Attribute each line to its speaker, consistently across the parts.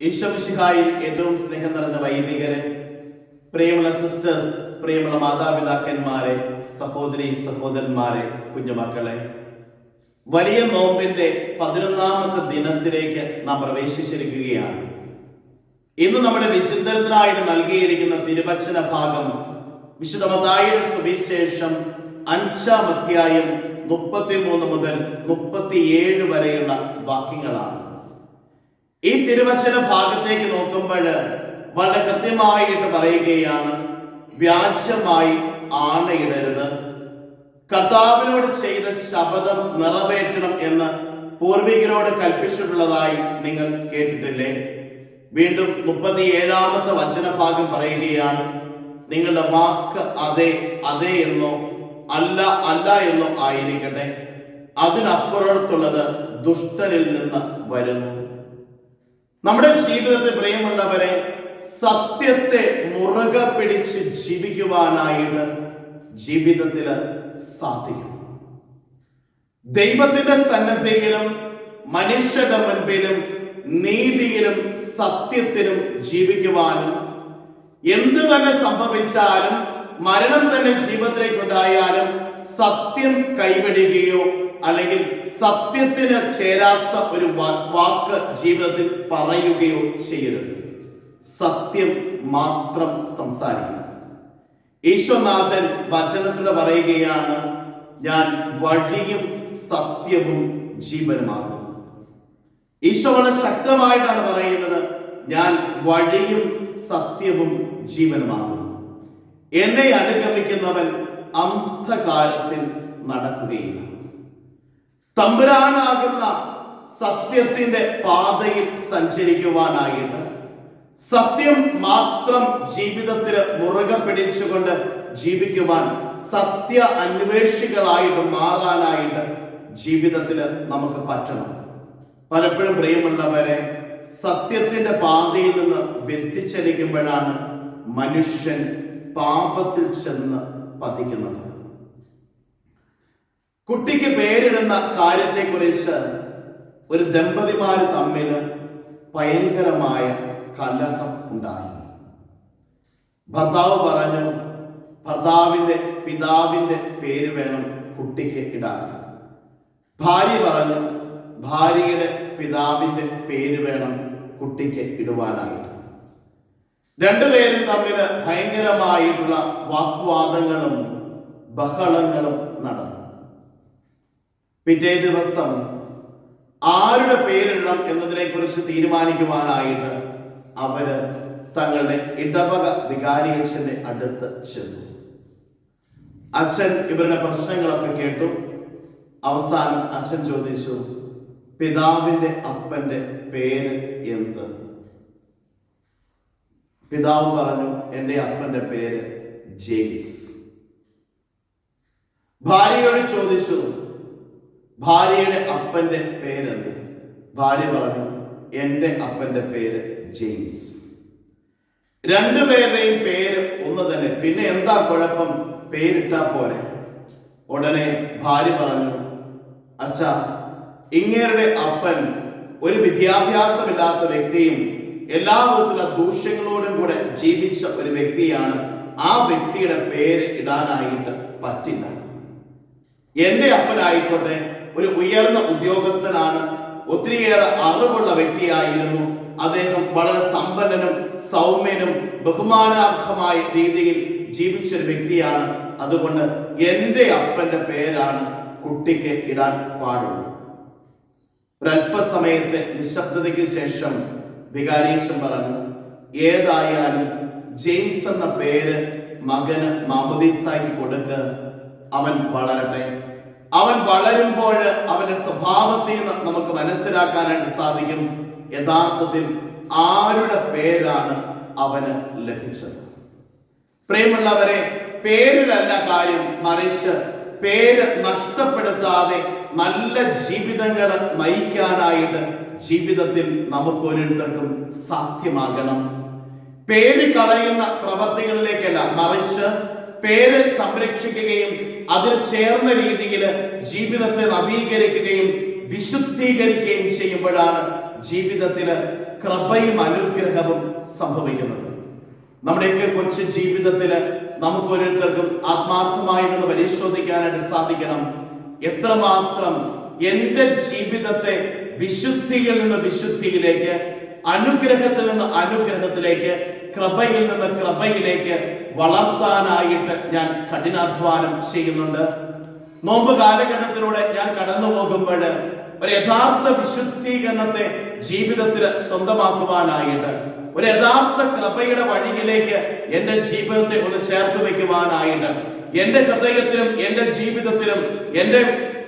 Speaker 1: ഈശ്വമിശിഹായിൽ ഏറ്റവും സ്നേഹം നിറഞ്ഞ വൈദികരെ പ്രിയമുള്ള സിസ്റ്റേഴ്സ് പ്രിയമുള്ള മാതാപിതാക്കന്മാരെ സഹോദരി സഹോദരന്മാരെ കുഞ്ഞുമക്കളെ വലിയ നോമ്പിന്റെ പതിനൊന്നാമത്തെ ദിനത്തിലേക്ക് നാം പ്രവേശിച്ചിരിക്കുകയാണ്. ഇന്ന് നമ്മുടെ വിചിന്തനത്തിനായിട്ട് നൽകിയിരിക്കുന്ന തിരുവച്ചന ഭാഗം വിശുദ്ധമതായുടെ സുവിശേഷം അഞ്ചാം അധ്യായം മുപ്പത്തിമൂന്ന് മുതൽ മുപ്പത്തിയേഴ് വരെയുള്ള വാക്യങ്ങളാണ്. ഈ തിരുവചന ഭാഗത്തേക്ക് നോക്കുമ്പോൾ വളരെ കൃത്യമായിട്ട് പറയുകയാണ് വ്യാജമായി ആണയിടരുത്. കർത്താവിനോട് ചെയ്ത ശപഥം നിറവേറ്റണം എന്ന് പൂർവികരോട് കൽപ്പിച്ചിട്ടുള്ളതായി നിങ്ങൾ കേട്ടിട്ടില്ലേ? വീണ്ടും മുപ്പത്തി ഏഴാമത്തെ വചനഭാഗം പറയുകയാണ് നിങ്ങളുടെ വാക്ക് അതെ അതെ എന്നോ അല്ല അല്ല എന്നോ ആയിരിക്കട്ടെ. അതിനപ്പുറത്തുള്ളത് ദുഷ്ടനിൽ നിന്ന് വരുന്നു. നമ്മുടെ ജീവിതത്തെ പ്രിയമുള്ളവരെ സത്യത്തെ മുറുകെ പിടിച്ച് ജീവിക്കുവാനായിട്ട് ജീവിതത്തിൽ സാധിക്കും ദൈവത്തിന്റെ സന്നദ്ധയിലും മനുഷ്യരുടെ മുൻപിലും നീതിയിലും സത്യത്തിലും ജീവിക്കുവാനും എന്ത് തന്നെ സംഭവിച്ചാലും മരണം തന്നെ ജീവിതത്തിലേക്ക് ഉണ്ടായാലും സത്യം കൈവിടുകയോ അല്ലെങ്കിൽ സത്യത്തിന് ചേരാത്ത ഒരു വാക്ക് ജീവിതത്തിൽ പറയുകയോ ചെയ്യരുത്. സത്യം മാത്രം സംസാരിക്കണം. ഈശ്വനാഥൻ വചനത്തിലൂടെ പറയുകയാണ് ഞാൻ വഴിയും സത്യവും ജീവനുമാകുന്നു ഈശോ വളരെ ശക്തമായിട്ടാണ് പറയുന്നത് ഞാൻ വഴിയും സത്യവും ജീവനുമാകുന്നു എന്നെ അനുഗമിക്കുന്നവൻ അന്ധകാലത്തിൽ നടക്കുകയില്ല. തമ്പുരാനാകുന്ന സത്യത്തിന്റെ പാതയിൽ സഞ്ചരിക്കുവാനായിട്ട് സത്യം മാത്രം ജീവിതത്തിൽ മുറുകെ പിടിച്ചുകൊണ്ട് ജീവിക്കുവാൻ സത്യ അന്വേഷികളായിട്ട് മാറാനായിട്ട് ജീവിതത്തിൽ നമുക്ക് പറ്റണം. പലപ്പോഴും പ്രിയമുള്ളവരെ സത്യത്തിന്റെ പാതയിൽ നിന്ന് വ്യതിചലിക്കുമ്പോഴാണ് മനുഷ്യൻ പാപത്തിൽ ചെന്ന് പതിക്കുന്നത്. കുട്ടിക്ക് പേരിടുന്ന കാര്യത്തെക്കുറിച്ച് ഒരു ദമ്പതിമാർ തമ്മിൽ ഭയങ്കരമായ കലഹം ഉണ്ടായി ഭർത്താവ് പറഞ്ഞു ഭർത്താവിന്റെ പിതാവിന്റെ പേര് വേണം കുട്ടിക്ക് ഇടാൻ. ഭാര്യ പറഞ്ഞു ഭാര്യയുടെ പിതാവിന്റെ പേര് വേണം കുട്ടിക്ക് ഇടുവാനായിട്ട്. രണ്ടുപേരും തമ്മിൽ ഭയങ്കരമായിട്ടുള്ള വാഗ്വാദങ്ങളും ബഹളങ്ങളും നടന്നു. പിറ്റേ ദിവസം ആരുടെ പേരിടണം എന്നതിനെ കുറിച്ച് തീരുമാനിക്കുവാനായിട്ട് അവർ തങ്ങളുടെ ഇടവക വികാരിയച്ഛന്റെ അടുത്ത് ചെന്നു. അച്ഛൻ ഇവരുടെ പ്രശ്നങ്ങളൊക്കെ കേട്ടു. അവസാനം അച്ഛൻ ചോദിച്ചു പിതാവിന്റെ അപ്പന്റെ പേര് എന്ത്? പിതാവ് പറഞ്ഞു എന്റെ അപ്പന്റെ പേര് ജെയിംസ്. ഭാര്യയോട് ചോദിച്ചു ഭാര്യയുടെ അപ്പന്റെ പേരെന്ത്? ഭാര്യ പറഞ്ഞു എന്റെ അപ്പന്റെ പേര് ജെയിംസ്. രണ്ടുപേരുടെയും പേര് ഒന്ന് തന്നെ. പിന്നെ എന്താ കുഴപ്പം? പേരിട്ടാ പോലെ ഉടനെ ഭാര്യ പറഞ്ഞു അച്ഛ ഇങ്ങേരുടെ അപ്പൻ ഒരു വിദ്യാഭ്യാസമില്ലാത്ത വ്യക്തിയും എല്ലാ വിധത്തിലുള്ള ദൂഷ്യങ്ങളോടും കൂടെ ജീവിച്ച ഒരു വ്യക്തിയാണ്. ആ വ്യക്തിയുടെ പേര് ഇടാനായിട്ട് പറ്റില്ല. എന്റെ അപ്പനായിക്കോട്ടെ ഒരു ഉയർന്ന ഉദ്യോഗസ്ഥനാണ് ഒത്തിരിയേറെ അറിവുള്ള വ്യക്തിയായിരുന്നു. അദ്ദേഹം വളരെ സമ്പന്നനും സൗമ്യനും ബഹുമാനാർഹമായ രീതിയിൽ ജീവിച്ച ഒരു വ്യക്തിയാണ്. അതുകൊണ്ട് എന്റെ അപ്പന്റെ പേരാണ് കുട്ടിക്ക് ഇടാൻ പാടുള്ളൂ. ഒരല്പസമയത്തെ നിശബ്ദതയ്ക്ക് ശേഷം വികാരീശം പറഞ്ഞു ഏതായാലും ജെയിംസ് എന്ന പേര് മകന് മാമുദീസായി കൊടുക്ക്. അവൻ വളരട്ടെ. അവൻ വളരുമ്പോൾ അവന്റെ സ്വഭാവത്തിൽ നമുക്ക് മനസ്സിലാക്കാനായിട്ട് സാധിക്കും. യഥാർത്ഥത്തിൽ ആരുടെ പേരാണ് അവന് ലഭിച്ചത്? പ്രിയമുള്ളവരെ പേരിലല്ല കാര്യം മറിച്ച് പേര് നഷ്ടപ്പെടുത്താതെ നല്ല ജീവിതങ്ങൾ നയിക്കാനായിട്ട് ജീവിതത്തിൽ നമുക്ക് ഓരോരുത്തർക്കും സാധ്യമാകണം. പേര് കളയുന്ന പ്രവർത്തികളിലേക്കല്ല മറിച്ച് പേര് സംരക്ഷിക്കുകയും അതിൽ ചേർന്ന രീതിയിൽ ജീവിതത്തെ നവീകരിക്കുകയും വിശുദ്ധീകരിക്കുകയും ചെയ്യുമ്പോഴാണ് ജീവിതത്തിന് കൃപയും അനുഗ്രഹവും സംഭവിക്കുന്നത്. നമ്മുടെയൊക്കെ കൊച്ചു ഓരോരുത്തർക്കും ആത്മാർത്ഥമായിട്ടൊന്ന് പരിശോധിക്കാനായിട്ട് സാധിക്കണം. എത്രമാത്രം എന്റെ ജീവിതത്തെ വിശുദ്ധിയിൽ നിന്ന് വിശുദ്ധിയിലേക്ക് അനുഗ്രഹത്തിൽ നിന്ന് അനുഗ്രഹത്തിലേക്ക് കൃപയിൽ നിന്ന് കൃപയിലേക്ക് വളർത്താനായിട്ട് ഞാൻ കഠിനാധ്വാനം ചെയ്യുന്നുണ്ട്. നോമ്പ് കാലഘട്ടത്തിലൂടെ ഞാൻ കടന്നു പോകുമ്പോൾ ഒരു യഥാർത്ഥ വിശുദ്ധീകരണത്തെ ജീവിതത്തിൽ സ്വന്തമാക്കുവാനായിട്ട് ഒരു യഥാർത്ഥ കൃപയുടെ വഴിയിലേക്ക് എന്റെ ജീവിതത്തെ ഒന്ന് ചേർത്ത് വയ്ക്കുവാനായിട്ട് എന്റെ ഹൃദയത്തിലും എന്റെ ജീവിതത്തിലും എന്റെ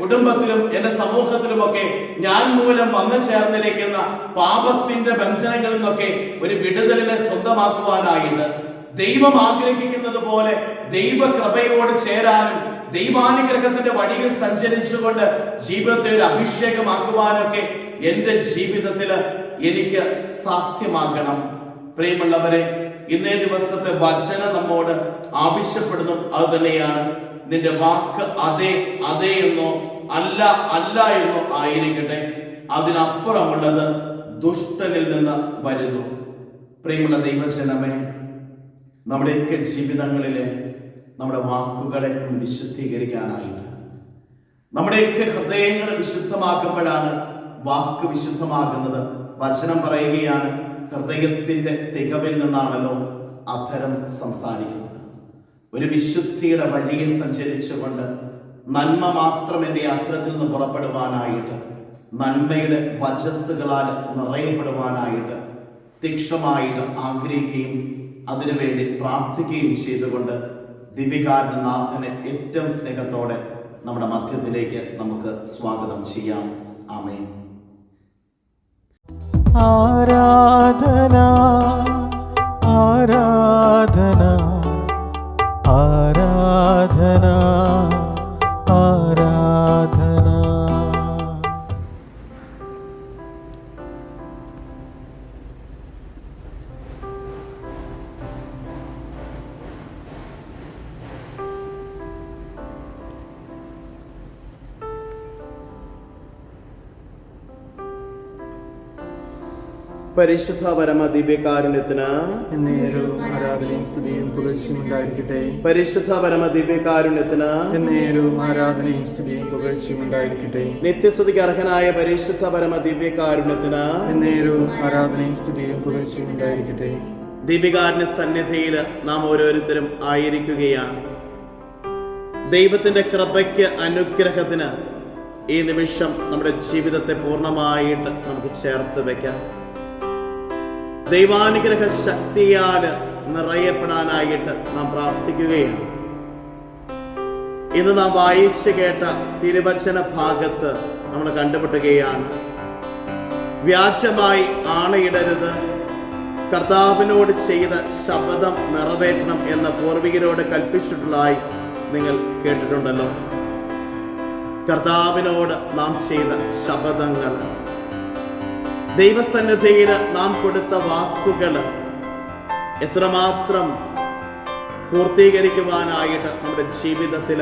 Speaker 1: കുടുംബത്തിലും എന്റെ സമൂഹത്തിലുമൊക്കെ ഞാൻ മൂലം വന്നു ചേർന്നിരിക്കുന്ന പാപത്തിന്റെ ബന്ധനങ്ങളിൽ നിന്നൊക്കെ ഒരു വിടുതലിനെ സ്വന്തമാക്കുവാനായിട്ട് ദൈവം ആഗ്രഹിക്കുന്നത് പോലെ ദൈവകൃപയോട് ചേരാനും ദൈവാനുഗ്രഹത്തിന്റെ വഴിയിൽ സഞ്ചരിച്ചുകൊണ്ട് ജീവിതത്തെ ഒരു അഭിഷേകമാക്കുവാനൊക്കെ എന്റെ ജീവിതത്തിൽ എനിക്ക് സാധ്യമാക്കണം പ്രിയമുള്ളവരെ ഇന്നേ ദിവസത്തെ വചനം നമ്മോട് ആവശ്യപ്പെടുന്നു. അത് തന്നെയാണ് നിന്റെ വാക്ക് അതെ അതെ എന്നോ അല്ല അല്ല എന്നോ ആയിരിക്കട്ടെ. അതിനപ്പുറമുള്ളത് ദുഷ്ടനിൽ നിന്ന് വരുന്നു. പ്രിയമുള്ള ദൈവജനമേ നമ്മുടെയൊക്കെ ജീവിതങ്ങളിലെ നമ്മുടെ വാക്കുകളെ വിശുദ്ധീകരിക്കാനായിട്ട്. നമ്മുടെയൊക്കെ ഹൃദയങ്ങൾ വിശുദ്ധമാക്കുമ്പോഴാണ് വാക്ക് വിശുദ്ധമാകുന്നത്. വചനം പറയുകയാണ് ഹൃദയത്തിന്റെ തികവിൽ നിന്നാണല്ലോ അധരം സംസാരിക്കുന്നത്. ഒരു വിശുദ്ധിയുടെ വഴിയിൽ സഞ്ചരിച്ചുകൊണ്ട് നന്മ മാത്രം എന്റെ യാത്രത്തിൽ നിന്ന് പുറപ്പെടുവാനായിട്ട് നന്മയുടെ വചസ്സുകളാൽ നിറയപ്പെടുവാനായിട്ട് തീക്ഷമായിട്ട് ആഗ്രഹിക്കുകയും അതിനുവേണ്ടി പ്രാർത്ഥിക്കുകയും ചെയ്തുകൊണ്ട് ദിവികാരൻ നാഥനെ ഏറ്റവും സ്നേഹത്തോടെ നമ്മുടെ മധ്യത്തിലേക്ക് നമുക്ക് സ്വാഗതം ചെയ്യാം. ആമേ
Speaker 2: ആരാധന ആരാധന. ആരാധന
Speaker 1: പരിശുദ്ധ പരമ ദിവ്യകാരുണ്യത്തിന്
Speaker 2: എന്നേരവും ആരാധനയും സ്തുതിയും പുകഴ്ചയും ഉണ്ടായിരിക്കട്ടെ.
Speaker 1: പരിശുദ്ധ പരമ ദിവ്യകാരുണ്യത്തിന്
Speaker 2: എന്നേരവും ആരാധനയും സ്തുതിയും പുകഴ്ചയും ഉണ്ടായിരിക്കട്ടെ.
Speaker 1: നിത്യസ്തുതിക്ക് അർഹനായ പരിശുദ്ധ പരമ ദിവ്യകാരുണ്യത്തിന്
Speaker 2: എന്നേരവും ആരാധനയും സ്തുതിയും പുകഴ്ചയും ഉണ്ടായിരിക്കട്ടെ.
Speaker 1: ദീപികാരന്റെ സന്നിധിയിൽ നാം ഓരോരുത്തരും ആയിരിക്കുകയാണ്. ദൈവത്തിന്റെ കൃപയ്ക്ക് അനുഗ്രഹത്തിന് ഈ നിമിഷം നമ്മുടെ ജീവിതത്തെ പൂർണമായിട്ട് നമുക്ക് ചേർത്ത് വെക്കാം. ദൈവാനുഗ്രഹ ശക്തിയാൽ നിറയപ്പെടാനായിട്ട് നാം പ്രാർത്ഥിക്കുകയാണ്. ഇന്ന് നാം വായിച്ചു കേട്ട തിരുവചന ഭാഗത്ത് നമ്മൾ കണ്ടുമുട്ടുകയാണ്. വ്യാജമായി ആണയിടരുത്. കർത്താവിനോട് ചെയ്ത ശബ്ദം നിറവേറ്റണം എന്ന പൂർവികരോട് കൽപ്പിച്ചിട്ടുള്ളതായി നിങ്ങൾ കേട്ടിട്ടുണ്ടല്ലോ. കർത്താവിനോട് നാം ചെയ്ത ശപഥങ്ങൾ. ദൈവസന്നിധിയിൽ നാം കൊടുത്ത വാക്കുകൾ എത്രമാത്രം പൂർത്തീകരിക്കുവാനായിട്ട് നമ്മുടെ ജീവിതത്തിൽ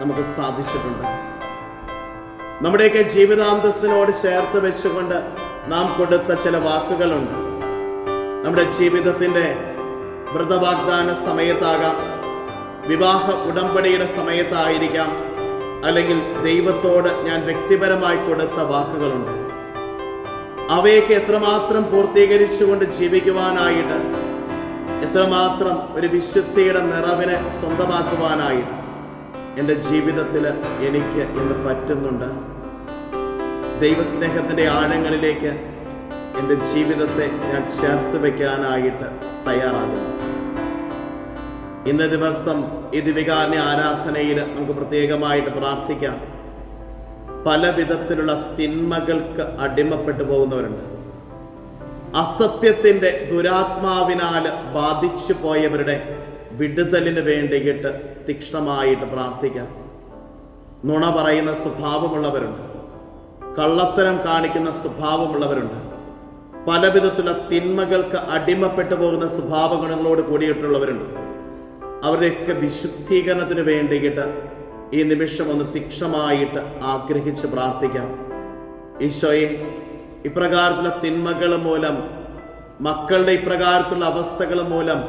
Speaker 1: നമുക്ക് സാധിച്ചിട്ടുണ്ട്. നമ്മുടെയൊക്കെ ജീവിതാന്തസ്സിനോട് ചേർത്ത് വെച്ചുകൊണ്ട് നാം കൊടുത്ത ചില വാക്കുകളുണ്ട്. നമ്മുടെ ജീവിതത്തിന്റെ വ്രതവാഗ്ദാന സമയത്താകാം വിവാഹ ഉടമ്പടിയുടെ സമയത്തായിരിക്കാം അല്ലെങ്കിൽ ദൈവത്തോട് ഞാൻ വ്യക്തിപരമായി കൊടുത്ത വാക്കുകളുണ്ട്. അവയൊക്കെ എത്രമാത്രം പൂർത്തീകരിച്ചുകൊണ്ട് ജീവിക്കുവാനായിട്ട് എത്രമാത്രം ഒരു വിശുദ്ധിയുടെ നിറവിനെ സ്വന്തമാക്കുവാനായിട്ട് എന്റെ ജീവിതത്തിൽ എനിക്ക് ഇന്ന് പറ്റുന്നുണ്ട്. ദൈവസ്നേഹത്തിന്റെ ആഴങ്ങളിലേക്ക് എന്റെ ജീവിതത്തെ ഞാൻ ചേർത്ത് വയ്ക്കാനായിട്ട് തയ്യാറാകുന്നു. ഇന്ന് ദിവസം ഈ ദിവികാരനെ ആരാധനയിൽ നമുക്ക് പ്രത്യേകമായിട്ട് പ്രാർത്ഥിക്കാം. പല വിധത്തിലുള്ള തിന്മകൾക്ക് അടിമപ്പെട്ടു പോകുന്നവരുണ്ട്. അസത്യത്തിന്റെ ദുരാത്മാവിനാൽ ബാധിച്ചു പോയവരുടെ വിടുതലിന് വേണ്ടിയിട്ട് തീക്ഷ്ണമായിട്ട് പ്രാർത്ഥിക്കാം. നുണ പറയുന്ന സ്വഭാവമുള്ളവരുണ്ട്. കള്ളത്തരം കാണിക്കുന്ന സ്വഭാവമുള്ളവരുണ്ട്. പല വിധത്തിലുള്ള തിന്മകൾക്ക് അടിമപ്പെട്ടു പോകുന്ന സ്വഭാവ ഗുണങ്ങളോട് കൂടിയിട്ടുള്ളവരുണ്ട്. അവരുടെയൊക്കെ വിശുദ്ധീകരണത്തിന് വേണ്ടിയിട്ട് ഈ നിമിഷം ഒന്ന് തീക്ഷമായിട്ട് ആഗ്രഹിച്ച് പ്രാർത്ഥിക്കാം. ഈശോയെ ഇപ്രകാരത്തിലുള്ള തിന്മകൾ മൂലം മക്കളുടെ ഇപ്രകാരത്തിലുള്ള അവസ്ഥകൾ മൂലം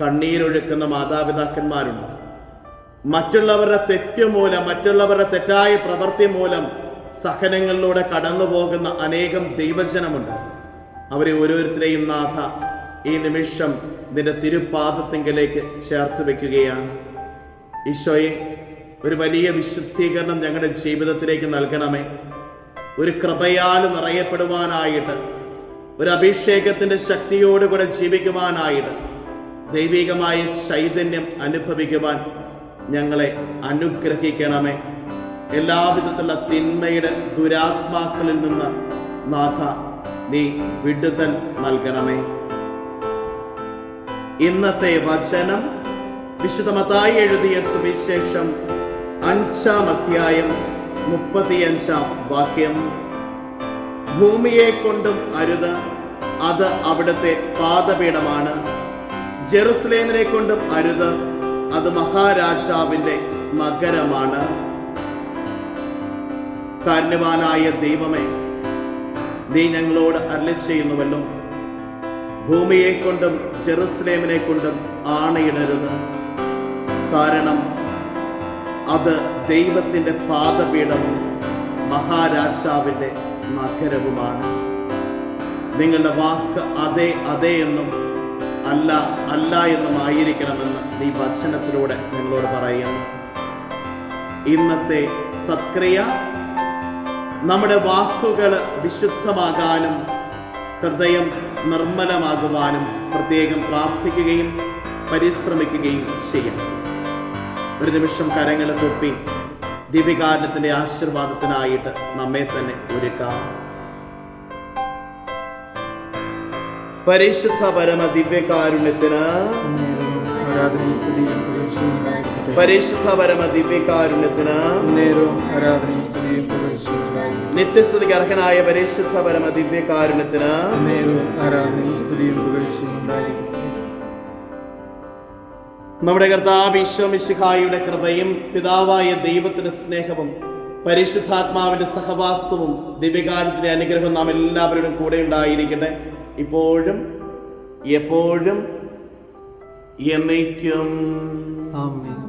Speaker 1: കണ്ണീരൊഴുക്കുന്ന മാതാപിതാക്കന്മാരുണ്ട്. മറ്റുള്ളവരുടെ തെറ്റ് മൂലം മറ്റുള്ളവരുടെ തെറ്റായ പ്രവൃത്തി മൂലം സഹനങ്ങളിലൂടെ കടന്നു പോകുന്ന അനേകം ദൈവജനമുണ്ട്. അവരെ ഓരോരുത്തരെയും നാഥ ഈ നിമിഷം നിന്റെ തിരുപാദത്തിങ്കിലേക്ക് ചേർത്ത് വെക്കുകയാണ് ഈശോയെ ഒരു വലിയ വിശുദ്ധീകരണം ഞങ്ങളുടെ ജീവിതത്തിലേക്ക് നൽകണമേ. ഒരു കൃപയാൽ നിറയപ്പെടുവാനായിട്ട് ഒരു അഭിഷേകത്തിന്റെ ശക്തിയോടുകൂടെ ജീവിക്കുവാനായിട്ട് ദൈവികമായ ചൈതന്യം അനുഭവിക്കുവാൻ ഞങ്ങളെ അനുഗ്രഹിക്കണമേ. എല്ലാവിധത്തിലുള്ള തിന്മയുടെ ദുരാത്മാക്കളിൽ നിന്ന് നാഥ നീ വിടുതൽ നൽകണമേ. ഇന്നത്തെ വചനം വിശുദ്ധമതായി എഴുതിയ സുവിശേഷം അഞ്ചാം അധ്യായം മുപ്പത്തിയഞ്ചാം വാക്യം. ഭൂമിയെ കൊണ്ടും അരുത് അത് അവിടുത്തെ പാദപീഠമാണ്. ജെറുസലേമിനെ കൊണ്ടും അരുത് അത് മഹാരാജാവിന്റെ മകരമാണ് കാരണവാനായ ദൈവമേ നീ ഞങ്ങളോട് അരളി ചെയ്യുന്നുവല്ലോ ഭൂമിയെ കൊണ്ടും ജെറുസലേമിനെ കൊണ്ടും ആണയിടരുത്. കാരണം അത് ദൈവത്തിന്റെ പാദപീഠവും മഹാരാജാവിന്റെ നഗരവുമാണ്. നിങ്ങളുടെ വാക്ക് അതെ അതെ എന്നും അല്ല അല്ല എന്നും ആയിരിക്കണമെന്ന് ഈ വചനത്തിലൂടെ നിങ്ങളോട് പറയുന്നു. ഇന്നത്തെ സക്രിയ നമ്മുടെ വാക്കുകൾ വിശുദ്ധമാകാനും ഹൃദയം നിർമ്മലമാകുവാനും പ്രത്യേകം പ്രാർത്ഥിക്കുകയും പരിശ്രമിക്കുകയും ചെയ്യാം. ഒരു നിമിഷം കരങ്ങൾ കൊപ്പി ദിവികാരണത്തിന്റെ ആശീർവാദത്തിനായിട്ട് നമ്മെ തന്നെ ഒരുക്കാം. പരിശുദ്ധ പരമ ദിവ്യകാരുണ്യത്തിന് പരിശുദ്ധ പരമ ദിവ്യകാരുണ്യത്തിന് നിത്യസ്തുതിക്ക് അർഹനായ പരിശുദ്ധ പരമ ദിവ്യകാരുണ്യത്തിന് നമ്മുടെ കർത്താവ് കൃപയും പിതാവായ ദൈവത്തിന്റെ സ്നേഹവും പരിശുദ്ധാത്മാവിന്റെ സഹവാസവും ദിവ്യകാലത്തിന്റെ അനുഗ്രഹവും നാം എല്ലാവരുടെയും കൂടെ ഉണ്ടായിരിക്കട്ടെ. ഇപ്പോഴും എപ്പോഴും എന്നേക്കും.
Speaker 2: ആമേൻ.